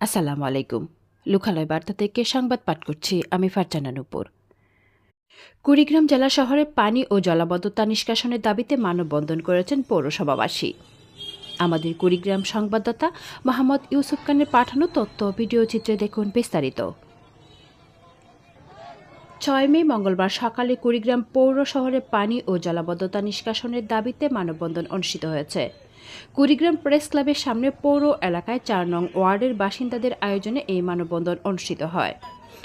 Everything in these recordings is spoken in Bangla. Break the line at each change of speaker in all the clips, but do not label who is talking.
আসসালামু আলাইকুম। লোকালয় বার্তা থেকে সংবাদ পাঠ করছি আমি ফারজানা নুপুর। কুড়িগ্রাম জেলা শহরে পানি ও জলাবদ্ধতা নিষ্কাশনের দাবিতে মানববন্ধন করেছেন পৌরসভাবাসী। আমাদের কুড়িগ্রাম সংবাদদাতা মোহাম্মদ ইউসুফ খানের পাঠানো তথ্য ভিডিও চিত্রে দেখুন বিস্তারিত। ছয় মে মঙ্গলবার সকালে কুড়িগ্রাম পৌর শহরে পানি ও জলাবদ্ধতা নিষ্কাশনের দাবিতে মানববন্ধন অনুষ্ঠিত হয়েছে। কুড়িগ্রাম প্রেস ক্লাবের সামনে পৌর এলাকায় চার নং ওয়ার্ডের বাসিন্দাদের আয়োজনে এই মানববন্ধন অনুষ্ঠিত হয়।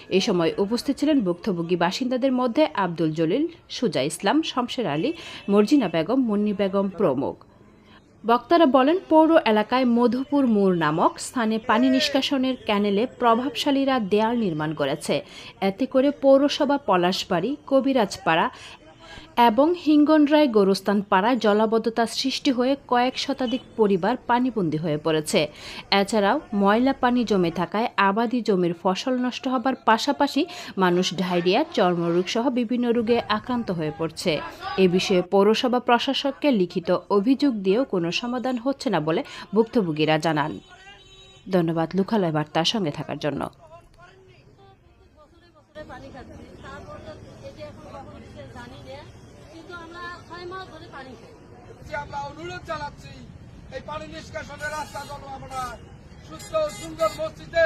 এ সময় উপস্থিত ছিলেন ভুক্তভোগী বাসিন্দাদের মধ্যে আব্দুল জলিল, সুজা ইসলাম, শমশের আলী, মর্জিনা বেগম, মুন্নি বেগম প্রমুখ। বক্তারা বলেন, পৌর এলাকায় মধুপুর মোড় নামক স্থানে পানি নিষ্কাশনের ক্যানেলে প্রভাবশালীরা দেয়াল নির্মাণ করেছে। এতে করে পৌরসভা পলাশবাড়ি, কবিরাজপাড়া এবং হিঙ্গনরায় গোরস্থান পাড়ায় জলাবদ্ধতা সৃষ্টি হয়ে কয়েক শতাধিক পরিবার পানিবন্দী হয়ে পড়েছে। এছাড়াও ময়লা পানি জমে থাকায় আবাদি জমির ফসল নষ্ট হবার পাশাপাশি মানুষ ডায়রিয়া চর্মরোগ সহ বিভিন্ন রোগে আক্রান্ত হয়ে পড়ছে। এ বিষয়ে পৌরসভা প্রশাসককে লিখিত অভিযোগ দিয়েও কোনো সমাধান হচ্ছে না বলে ভুক্তভোগীরা জানান। ধন্যবাদ, লোকালয় বার্তার সঙ্গে থাকার জন্য।
পানি খাচ্ছি। তারপর যে এখন কখন জানি না কিন্তু আমরা ছয় মাস ধরে পানি খাই।
আমরা অনুরোধ জানাচ্ছি, এই পানি নিষ্কাশনের রাস্তা যেন আমরা সুস্থ সুন্দর মসজিদে